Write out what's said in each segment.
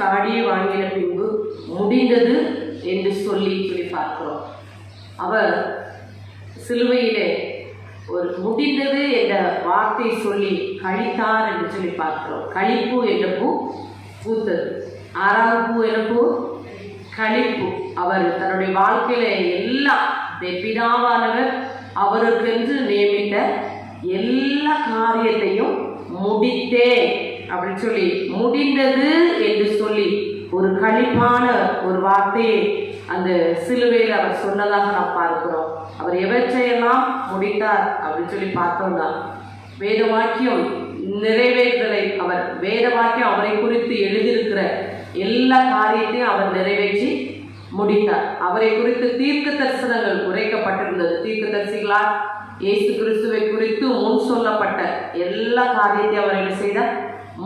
காடியை வாங்கின பின்பு முடிந்தது என்று சொல்லி சொல்லி பார்க்கிறோம். அவர் சிலுவையிலே ஒரு முடிந்தது என்ற வார்த்தை சொல்லி கழித்தார் என்று சொல்லி பார்க்கிறோம். கழிப்பு என்ற பூ பூத்தது. ஆறாவது பூ என்ற பூ கழிப்பு. அவர் தன்னுடைய வாழ்க்கையில எல்லாம் பிதாவானவர் அவருக்கென்று நியமித்த எல்லா காரியத்தையும் முடித்தேன். அப்படின்னு சொல்லி முடிந்தது என்று சொல்லி ஒரு கழிப்பான ஒரு வார்த்தையை அந்த சிலுவையில் அவர் சொன்னதாக நாம் பார்க்கிறோம். அவர் எவற்றையெல்லாம் முடித்தார் அப்படின்னு சொல்லி பார்த்தோம்னா வேத வாக்கியம் நிறைவேற்றலை அவர் வேத வாக்கியம் அவரை குறித்து எழுதியிருக்கிற எல்லா காரியத்தையும் அவர் நிறைவேற்றி முடித்தார். அவரை குறித்து தீர்க்க தரிசனங்கள் குறைக்கப்பட்டிருந்தது. தீர்க்க தரிசிகளால் இயேசு கிறிஸ்துவை குறித்து முன் சொல்லப்பட்ட எல்லா காரியத்தையும் அவர் என்ன செய்தார்?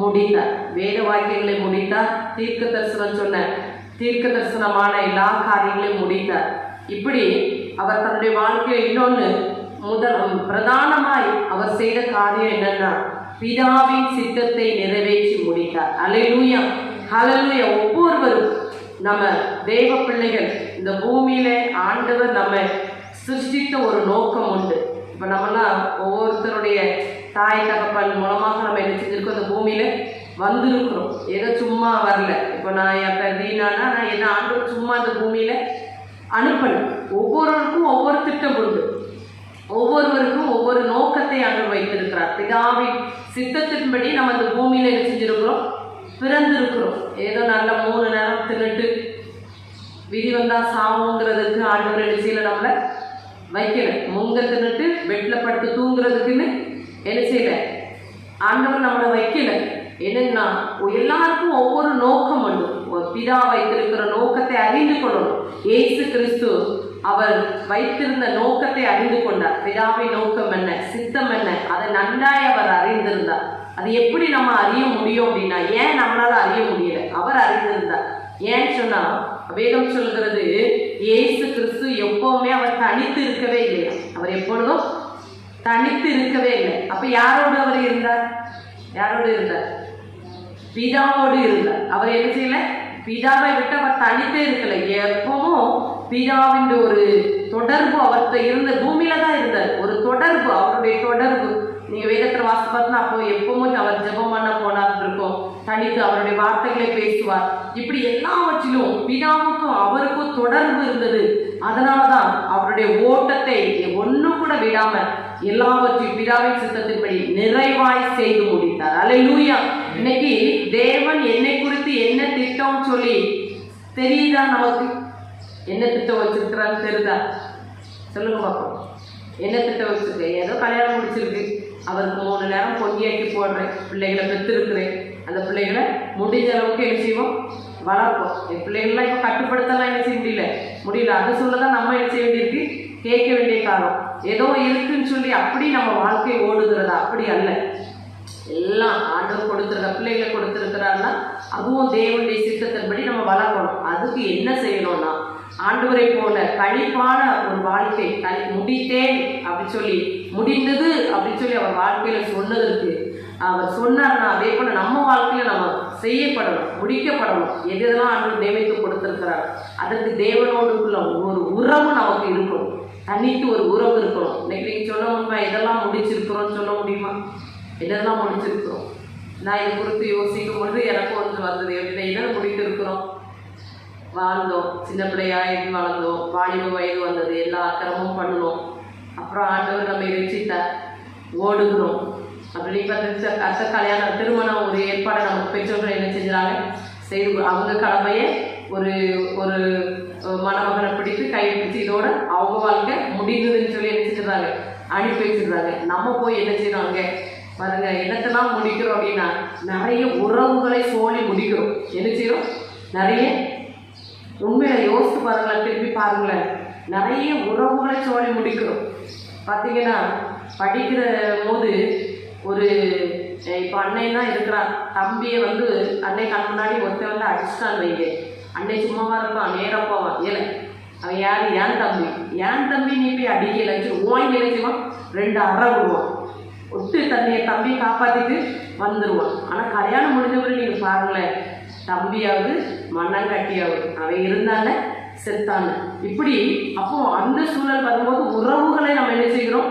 முடித்தார் வேத வாக்கியங்களை முடித்தார் தீர்க்க தரிசனம் சொன்ன தீர்க்க தரிசனமான எல்லா காரியங்களையும் முடித்தார் இப்படி அவர் தன்னுடைய வாழ்க்கையில் இன்னொன்று முதல் பிரதானமாய் அவர் செய்த காரியம் என்னன்னா பிதாவின் சித்தத்தை நிறைவேற்றி முடித்தார். அலையூயா ஹalleluya ஒவ்வொருவரும் நம்ம தெய்வ பிள்ளைகள் இந்த பூமியில ஆண்டவர் நம்ம சிருஷ்டித்த ஒரு நோக்கம் உண்டு. இப்போ நம்மலாம் ஒவ்வொருத்தருடைய தாய் தகப்பன் மூலமாக நம்ம என்ன செஞ்சிருக்கோம்? அந்த பூமியில் வந்திருக்கிறோம். ஏதோ சும்மா வரல. இப்போ நான் என் தீனானா நான் என்ன ஆண்டு சும்மா அந்த பூமியில் அனுப்பணும் ஒவ்வொருவருக்கும் ஒவ்வொரு திட்டம் உண்டு. ஒவ்வொருவருக்கும் ஒவ்வொரு நோக்கத்தை அன்று வைத்திருக்கிறார். பிதாவின் சித்தத்தின்படி நம்ம அந்த பூமியில் என்ன செஞ்சிருக்கிறோம்? பிறந்திருக்கிறோம். ஏதோ நல்ல மூணு நேரம் தின்னுட்டு விதி வந்தா சாவுங்கிறதுக்கு ஆண்டு என்ன செய்யல வைக்கல முங்க தின்னுட்டு பெட்டில் படுத்து தூங்குறதுக்குன்னு என்ன செய்யல ஆண்டவர் நம்மளை வைக்கல. என்னன்னா எல்லாருக்கும் ஒவ்வொரு நோக்கம் உண்டு. பிதா வைத்திருக்கிற நோக்கத்தை அறிந்து கொள்ளணும். ஏசு கிறிஸ்து அவர் வைத்திருந்த நோக்கத்தை அறிந்து கொண்டார். பிதாவின் நோக்கம் என்ன? சித்தம் என்ன? அதை நன்றாய் அவர் அறிந்திருந்தார். அது எப்படி நம்ம அறிய முடியும் அப்படின்னா ஏன் நம்மளால அறிய முடியல? அவர் அறிந்திருந்தார். ஏன்னு சொன்னா வேதம் சொல்கிறது ஏசு கிறிஸ்து எப்பவுமே அவர் தனித்து இருக்கவே இல்லையா அவர் எப்பொழுதும் தனித்து இருக்கவே இல்லை. அப்ப யாரோடு அவர் இருந்தார்? யாரோடு இருந்தார்? பிதாவோடு இருந்தார். அவர் என்ன செய்யல? பிதாவை விட்டு அவர் தனித்தே இருக்கல. எப்பவும் பிதாவின் ஒரு தொடர்பு அவர்கிட்ட இருந்த பூமியில தான் இருந்தார். ஒரு தொடர்பு அவருடைய தொடர்பு. நீங்க வேதத்துல வாசி பார்த்தா அப்போ எப்பவும் அவர் ஜெபம் பண்ண போனா இருக்கும். தனித்து அவருடைய வார்த்தைகளை பேசுவார். இப்படி எல்லாவற்றிலும் பிதாவுக்கும் அவருக்கும் தொடர்பு இருந்தது. அதனாலதான் அவருடைய ஓட்டத்தை ஒண்ணு கூட விடாம எல்லாவற்றையும் பிதாவின் சித்தத்தின்படி நிறைவாய் செய்து முடித்தார். லூயா இன்னைக்கு தேவன் என்னை குறித்து என்ன திட்டம் சொல்லி தெரியுதா நமக்கு? என்ன திட்டம் வச்சிருக்கிறான்னு தெரியுதா? சொல்லுங்க பார்ப்போம் என்ன திட்டம் வச்சிருக்கு? ஏதோ கல்யாணம் முடிச்சிருக்கு. அவருக்கு மூணு நேரம் பொங்கியாக்கி போடுறேன். பிள்ளைகளை பெற்றிருக்கிறேன். அந்த பிள்ளைகளை முடிஞ்ச அளவுக்கு என்ன செய்வோம்? வளர்ப்போம். என் பிள்ளைகள்லாம் இப்போ கட்டுப்படுத்தலாம் என்ன செய்ய முடியல. முடியல. அது சொல்லதான் நம்ம என்ன செய்ய வேண்டியிருக்கு? கேட்க வேண்டிய காலம். ஏதோ இருக்குன்னு சொல்லி அப்படி நம்ம வாழ்க்கை ஓடுகிறதா? அப்படி அல்ல. எல்லாம் ஆண்டவர் கொடுத்துருக்க பிள்ளைகளை கொடுத்துருக்கிறாருன்னா அதுவும் தேவனுடைய சித்தத்தின்படி நம்ம வளர்க்கணும் அதுக்கு என்ன செய்யணும்னா ஆண்டவரை போல கழிப்பான ஒரு வாழ்க்கை கழி முடித்தேன் அப்படி சொல்லி முடிந்தது அப்படின்னு சொல்லி அவர் வாழ்க்கையில சொன்னதற்கு அவர் சொன்னார்னா அதே போல நம்ம வாழ்க்கையில நம்ம செய்யப்படணும் முடிக்கப்படணும். எது எதெல்லாம் ஆண்டு நியமித்து கொடுத்திருக்கிறார்? அதற்கு தேவனோடுக்குள்ள ஒரு உறவு நமக்கு இருக்கணும். தனித்து ஒரு உறவு இருக்கணும். இன்னைக்கு நீங்க சொல்ல முடியுமா? இதெல்லாம் முடிச்சிருக்கிறோம்னு சொல்ல முடியுமா? இதெல்லாம் முடிச்சிருக்கிறோம்? நான் இதை குறித்து யோசிக்கும் பொழுது எனக்கும் ஒன்று வந்தது. எப்படின்னா இதை முடித்திருக்கிறோம். வாழ்ந்தோம். சின்ன பிள்ளையாக இருந்து வாழ்ந்தோம் வாலிப வயது வந்தது. எல்லா அக்கிரமும் பண்ணணும் அப்புறம் ஆண்டவர் நம்ம ரசித்தார் ஓடுகிறோம். அப்படி பார்த்து அத்த கல்யாணம் திருமணம் ஒரு ஏற்பாடை நமக்கு பெற்றோர்கள் என்ன செஞ்சாங்க? செய்து அவங்க கடமையை ஒரு ஒரு மணமகனை பிடித்து கை இதோட அவங்க வாழ்க்கை முடிந்ததுன்னு சொல்லி என்ன செஞ்சிடறாங்க? அனுப்பி வச்சிடுறாங்க. நம்ம போய் என்ன செய்யறோம் பாருங்க என்னத்தெல்லாம் முடிக்கிறோம் அப்படின்னா நிறைய உறவுகளை சோழி முடிக்கிறோம். என்ன செய்யறோம்? நிறைய உண்மையில யோசித்து பாருங்களேன் திரும்பி பாருங்களேன். நிறைய உறவுகளை சோழி முடிக்கிறோம். பார்த்தீங்கன்னா படிக்கிற போது ஒரு இப்போ அன்னைன்னா இருக்கிறான் தம்பியை வந்து அன்னை கண் முன்னாடி ஒருத்தன் வந்து அடிச்சிட்டான் வைங்க. அன்னை சும்மாவாக இருப்பான் நேரம் போவான் ஏல அவன் யார்? ஏன் தம்பி. ஏன் தம்பி நீ போய் அடிக்கலைன்னு ஓங்கி நினைச்சுவான் ரெண்டு அறை விடுவான் ஒட்டு தன்னைய தம்பி காப்பாற்றிட்டு வந்துடுவான் ஆனால் கல்யாணம் முடிஞ்சவரை நீங்கள் பாருங்களேன். தம்பியாவது மண்ணங்கட்டியாவது. அவன் இருந்தான செத்தான. இப்படி அப்போ அந்த சூழல் வரும்போது உறவுகளை நம்ம என்ன செய்கிறோம்?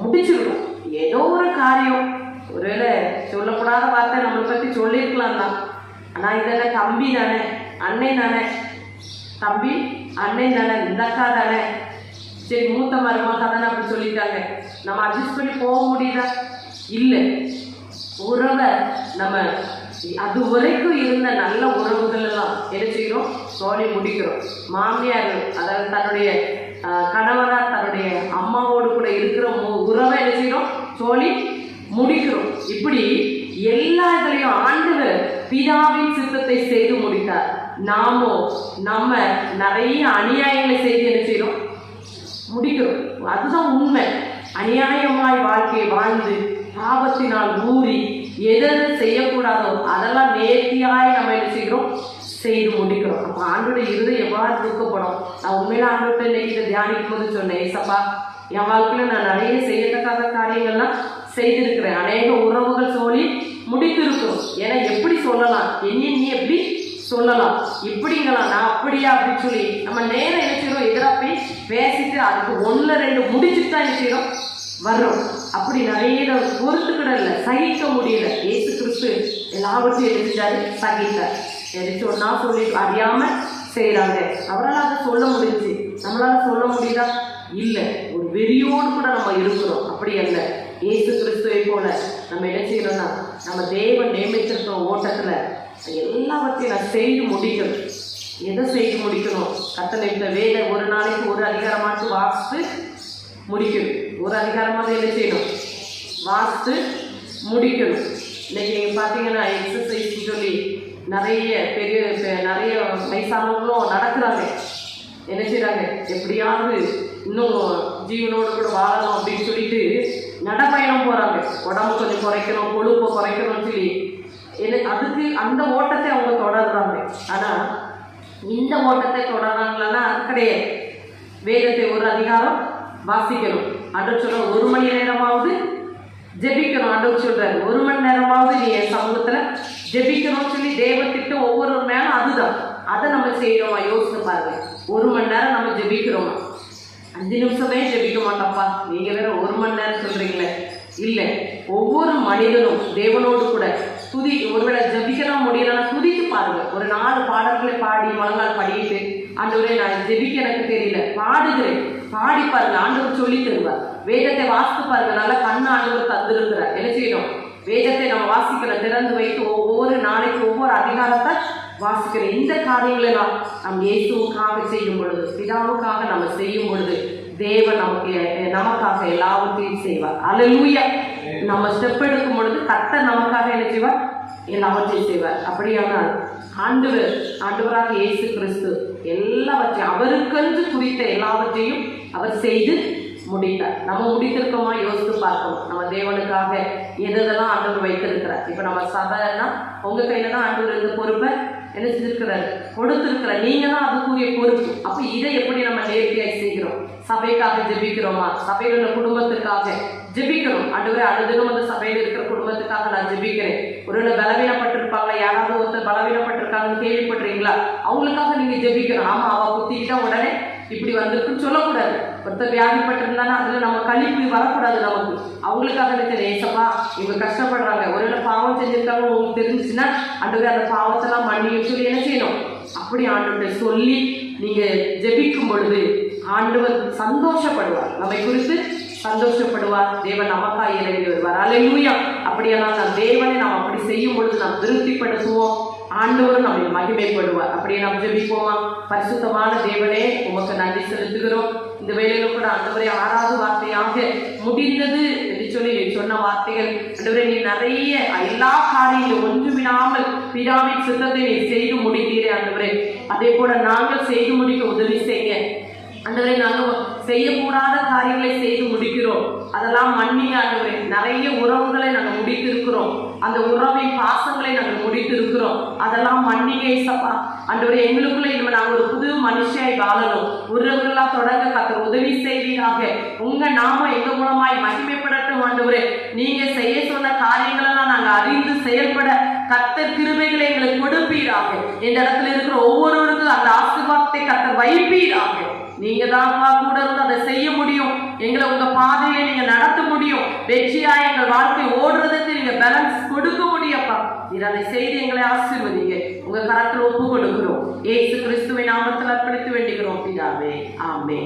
முடிச்சிருக்கோம். ஏதோ ஒரு காரியம். ஒருவேளை சொல்லக்கூடாத வார்த்தை நம்மளை பற்றி சொல்லியிருக்கலாம் தான். ஆனால் இதெல்லாம் தம்பி தானே அன்னை தானே. தம்பி அன்னை தானே இந்த அக்கா தானே. சரி மூத்த மருமக தானே அப்படி சொல்லிட்டாங்க. நம்ம அட்ஜஸ்ட் பண்ணி போக முடியுதா? இல்லை. உறவை நம்ம அது வரைக்கும் இருந்த நல்ல உறவுகள் எல்லாம் என்ன செய்கிறோம்? சோழி முடிக்கிறோம். மாமியார் அதாவது தன்னுடைய கணவராக தன்னுடைய அம்மாவோடு கூட இருக்கிற உறவை என்ன செய்கிறோம்? சொல்லி முடிக்கிறோம். இப்படி எல்லா இதுலையும் ஆண்டவர் பிதாவின் சித்தத்தை செய்து முடித்தார். நாமோ நம்ம நிறைய அநியாயங்களை செய்து என்ன செய்கிறோம் முடிக்கிறோம். அதுதான் உண்மை. அநியாயமாய் வாழ்க்கையை வாழ்ந்து பாவத்தினால் ஊறி எதை செய்யக்கூடாதோ அதெல்லாம் நேர்த்தியாய் நம்ம என்ன செய்கிறோம்? செய்து முடிக்கிறோம். அப்போ ஆண்டோட இருதயம் எவ்வாறு துக்கப்படும்? நான் உண்மையில ஆண்டோட இன்னைக்கு தியானிக்கும் போது சொன்னேன் ஏசப்பா என் வாழ்க்கையில நான் நிறைய செய்யத்தக்காத காரியங்கள்லாம் செய்திருக்கிறேன். அநேக உறவுகள் சொல்லி முடித்திருக்கிறோம். ஏன்னா எப்படி சொல்லலாம்? என்ன நீ எப்படி சொல்லலாம்? இப்படிங்களா நான் அப்படியா அப்படின்னு சொல்லி நம்ம நேரம் என்ன செய்யறோம் எதிராக போய் பேசிட்டு அதுக்கு ஒன்று ரெண்டு முடிச்சுட்டு தான் என்ன செய்யறோம் வர்றோம். அப்படி நிறைய இதை பொறுத்துக்கிட இல்லை சகிக்க முடியல. ஏசு கிறிஸ்து எல்லாவற்றையும் எழுதிட்டாரு சகித்தார். எது சொன்னா சொல்லி அறியாம செய்கிறாங்க அவரால் அதை சொல்ல முடிஞ்சு நம்மளால சொல்ல முடியுதா? இல்லை. ஒரு வெறியோடு கூட நம்ம இருக்கிறோம். அப்படி அல்ல. இயேசு கிறிஸ்துவை போல நம்ம என்ன செய்யணும்னா நம்ம தேவன் நியமித்திருக்கிற ஓட்டத்துல எல்லாவற்றையும் நான் செய்து முடிக்கணும். எதை செய்து முடிக்கணும்? கத்தனை வேலை ஒரு நாளைக்கு ஒரு அதிகாரமாட்டு வாசித்து முடிக்கணும். ஒரு அதிகாரமாக என்ன செய்யணும்? வாசித்து முடிக்கணும். இன்னைக்கு நீங்கள் பார்த்தீங்கன்னா எக்ஸசைஸ் சொல்லி நிறைய பெரிய நிறைய வயசானவங்களும் நடக்கிறாங்க. என்ன செய்கிறாங்க எப்படியாவது இன்னும் ஜீவனோடு கூட வாழணும் அப்படின்னு சொல்லிட்டு நடைப்பயணம் போகிறாங்க உடம்பு கொஞ்சம் குறைக்கணும் கொழுப்பை குறைக்கணும்னு சொல்லி. எனக்கு அதுக்கு அந்த ஓட்டத்தை அவங்க தொடர்றாங்க. ஆனால் இந்த ஓட்டத்தை தொடர்றாங்களான்னா கிடையாது. வேதத்தை ஒரு அதிகாரம் வாசிக்கணும். அன்று சொல்ற ஒரு மணி நேரமாவது ஜெபிக்கணும். ஆண்டவர் சொல்றாரு ஒரு மணி நேரமாவது நீ என் சமூகத்துல ஜெபிக்கணும்னு சொல்லி தேவ ஒவ்வொரு மேலும் அதுதான். அதை நம்ம செய்யறோமா யோசிச்சு பாருங்க. ஒரு மணி நேரம் நம்ம ஜெபிக்கிறோமா? அஞ்சு நிமிஷமே ஜெபிக்க மாட்டோம்ப்பா நீங்க வேற ஒரு மணி நேரம் சொல்றீங்களே. இல்லை ஒவ்வொரு மனிதனும் தேவனோடு கூட துதி ஒருவேளை ஜபிக்கலாம் முடியலன்னா துதித்து பாருங்க. ஒரு நாலு பாடல்களை பாடி மறுநாள் பாடிட்டு ஆண்டவரே நான் ஜெபிக்க எனக்கு தெரியல. பாடுகிறேன். பாடி பாருங்க ஆண்டவர் சொல்லி தருவார். வேதத்தை வாசித்து பாருங்க நல்லா கண்ணு ஆண்டவர் தந்திருக்கிறார். என்ன செய்யணும்? வேதத்தை நம்ம வாசிக்கிற திறந்து வைத்து ஒவ்வொரு நாளைக்கு ஒவ்வொரு அதிகாரத்தை வாசிக்கிறோம் இந்த காரியங்களை நாம் நம் இயேசுவுக்காக செய்யும் பொழுது பிதாவுக்காக நம்ம செய்யும் பொழுது தேவன் நமக்கு நமக்காக எல்லாவற்றையும் செய்வார். அல்லேலூயா நம்ம ஸ்டெப் எடுக்கும் பொழுது கர்த்தர் நமக்காக என்ன செய்வார்? எல்லாவற்றையும் செய்வார். அப்படியானால் ஆண்டவர் ஆண்டவராக இயேசு கிறிஸ்து எல்லாவற்றையும் அவருக்கென்று குறித்த எல்லாவற்றையும் அவர் செய்து முடித்தார். நம்ம முடித்திருக்கோமா? யோசித்து பார்க்கணும். நம்ம தேவனுக்காக எதெல்லாம் ஆண்டவர் வைத்திருக்கிறார்? இப்போ நம்ம சபைன்னா உங்க கையில தான் ஆண்டவர் இந்த பொறுப்பை என்ன செஞ்சிருக்கிறார் கொடுத்திருக்கிறார் நீங்க தான் அதுக்குரிய பொறுப்பு. அப்போ இதை எப்படி நம்ம நேர்த்தியாய் செய்கிறோம்? சபைக்காக ஜெபிக்கிறோமா? சபையில் உள்ள குடும்பத்துக்காக ஜெபிக்கணும் அடுவரை அனுதினம் அந்த சபையில் இருக்கிற குடும்பத்துக்காக நான் ஜெபிக்கிறேன். ஒருவேளை பலவீனப்பட்டிருப்பாங்களா? யாராவது ஒருத்தர் பலவீனப்பட்டிருக்காங்கன்னு கேள்விப்படுறீங்களா அவங்களுக்காக நீங்க ஜெபிக்கணும். ஆமா அவ குத்திக்கிட்டா உடனே இப்படி வந்திருக்குன்னு சொல்லக்கூடாது. ஒருத்தர் வியாதிப்பட்டிருந்தானா அதில் நம்ம கழிப்பு வரக்கூடாது நமக்கு. அவங்களுக்காக நினைச்ச ஏசப்பா இவங்க கஷ்டப்படுறாங்க. ஒருவேளை பாவம் செஞ்சிருக்காங்க உங்களுக்கு தெரிஞ்சுச்சுன்னா ஆண்டவரே அந்த பாவத்தெல்லாம் மன்னியும் சொல்லி என்ன செய்யணும்? அப்படி ஆண்டவர்கிட்ட சொல்லி நீங்கள் ஜெபிக்கும் பொழுது ஆண்டவர் சந்தோஷப்படுவார். நம்மை குறித்து சந்தோஷப்படுவார். தேவன் நமக்காக இறங்கி வருவார். அலையூயா அப்படியெல்லாம் நாம் தேவனை நாம் அப்படி செய்யும் பொழுது நாம் திருப்திப்படுத்துவோம். ஆண்டவர் நம்மை மகிமைப்படுவார். அப்படியே நாம் ஜெபிப்போமா? பரிசுத்தமான தேவனே உமக்கு நன்றி செலுத்துகிறோம். இந்த வேலையில கூட ஆண்டவரை ஆறாவது வார்த்தையாக முடிந்தது என்று சொல்லி நீ சொன்ன வார்த்தைகள். ஆண்டவரை நீ நிறைய எல்லா காரியங்களும் ஒன்றுமிடாமல் பிதாவின் சித்தத்தை நீ செய்து முடித்தீரே ஆண்டவரே. அதே போல நாங்கள் செய்து முடிக்க உதவி செய்ய. ஆண்டவரை நாங்கள் செய்யக்கூடாத காரியங்களை செய்து முடிக்கிறோம். அதெல்லாம் மன்னிங்க ஆண்டவரே நிறைய உறவுகளை நாங்கள் முடித்திருக்கிறோம். அந்த உறவை பாசங்களை நாங்கள் முடித்திருக்கிறோம் அதெல்லாம் மன்னிங்க சப்பா அன்றவரை எங்களுக்குள்ள இனிமே நாங்கள் ஒரு புது மனுஷியாய் வாழணும். உறவுகளா தொடங்க கத்த உதவி செய்வீராக. உங்க நாம எங்க மூலமாய் மகிமைப்படட்டும் ஆண்டவரே. நீங்க செய்ய சொன்ன காரியங்களெல்லாம் நாங்கள் அறிந்து செயல்பட கத்தர் கிருமைகளை எங்களுக்கு கொடுப்பீராக. இந்த இடத்துல இருக்கிற ஒவ்வொருவருக்கும் அந்த ஆசிர்வாதத்தை கத்தர் வைப்பீராக. நீங்க தான்ப்பா கூட இருந்து அதை செய்ய முடியும். எங்களை உங்க பாதையில நீங்க நடத்த முடியும். வெற்றியா எங்கள் வாழ்க்கை ஓடுறதுக்கு நீங்க பேலன்ஸ் கொடுக்க முடியப்பா நீர் அதை செய்து எங்களை ஆசீர்வதிங்க. உங்க கரத்தில் ஒப்பு கொடுக்கிறோம் ஏசு கிறிஸ்துவை நாமத்தில் அர்ப்பணித்து வேண்டுகிறோம். பிதாவே ஆமே